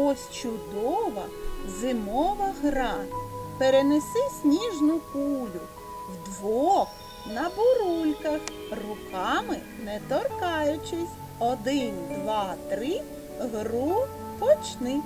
Ось чудова зимова гра. Перенеси сніжну кулю вдвох на бурульках, руками не торкаючись. Один, два, три, гру почни.